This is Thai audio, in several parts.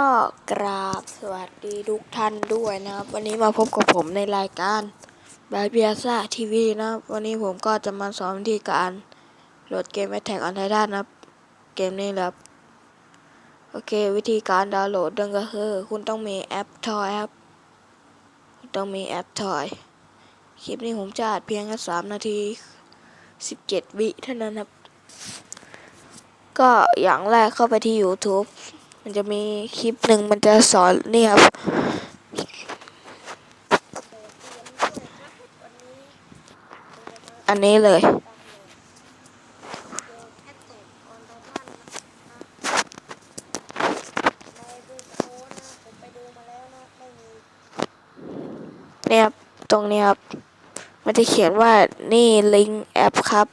ก็กราบสวัสดีทุกท่านด้วยนะครับ วันนี้มาพบกับผมในรายการบายเบียซ่าทีวีนะครับ วันนี้ผมก็จะมาสอนวิธีการโหลดเกมแอ t แทกออนไททันนะครับ เกมนี้แหละครับ โอเค วิธีการดาวน์โหลดดังก็คือ คุณต้องมีแอปทอยครับต้องมีแอปทอย คลิปนี้ผมจะอัดเพียงแค่สามนาทีสิบเจ็ดวิเท่านั้นครับ ก็อย่างแรกเข้าไปที่ YouTube มันจะมีคลิปหนึ่งมันจะสอนนี่ครับอันนี้เลยเนี่ยครับ ตรงนี้ครับ มันจะเขียนว่านี่ลิงก์แอปครับ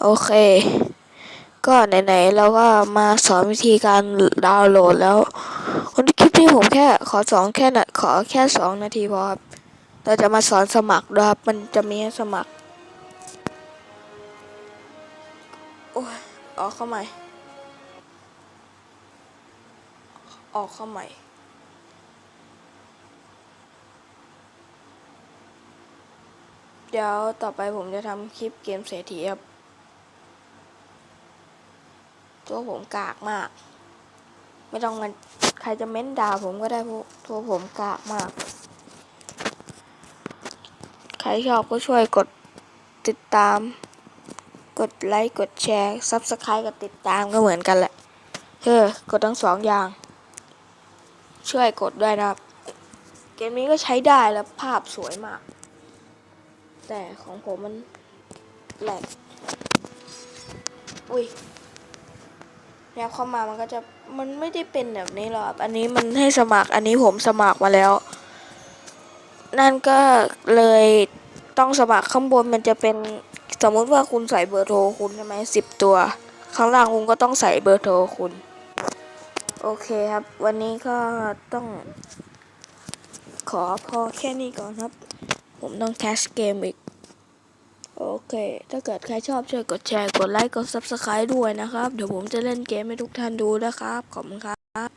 โอเค ก็ไหนๆเราก็มาสอนวิธีการดาวน์โหลดแล้ววันนี้คลิปนี้ผมแค่ขอสองแค่นะขอแค่สองนาทีพอครับเราจะมาสอนสมัครด้วยครับ มันจะมีให้สมัคร โอ้ยออกเข้าใหม่ ออกเข้าใหม่ เดี๋ยวต่อไปผมจะทำคลิปเกมเศรษฐีครับ ตัวผมกากมาก ไม่ต้องมันใครจะเม้นด่าผมก็ได้พราะตัวผมกากมาก ใครชอบก็ช่วยกดติดตาม กดไลค์ กดแชร์ซับสไครต์กับติดตามก็เหมือนกันแหละเออกดทั้งสองอย่าง ช่วยกดด้วยนะครับ เกมนี้ก็ใช้ได้แล้วภาพสวยมาก แต่ของผมมันแหลกอุ้ย แนบเข้ามามันก็จะมันไม่ได้เป็นแบบนี้หรอกอันนี้มันให้สมัครอันนี้ผมสมัครมาแล้ว นั่นก็เลยต้องสมัครข้างบนมันจะเป็นสมมุติว่าคุณใส่เบอร์โทรคุณใช่ไหมสิบตัว ข้างล่างคุณก็ต้องใส่เบอร์โทรคุณ โอเคครับ วันนี้ก็ต้อง ขอพอแค่นี้ก่อนครับ ผมต้องแคสเกมอีก โอเค ถ้าเกิดใครชอบช่วยกดแชร์ กดไลค์ กด Subscribe ด้วยนะครับ เดี๋ยวผมจะเล่นเกมให้ทุกท่านดูนะครับ ขอบคุณครับ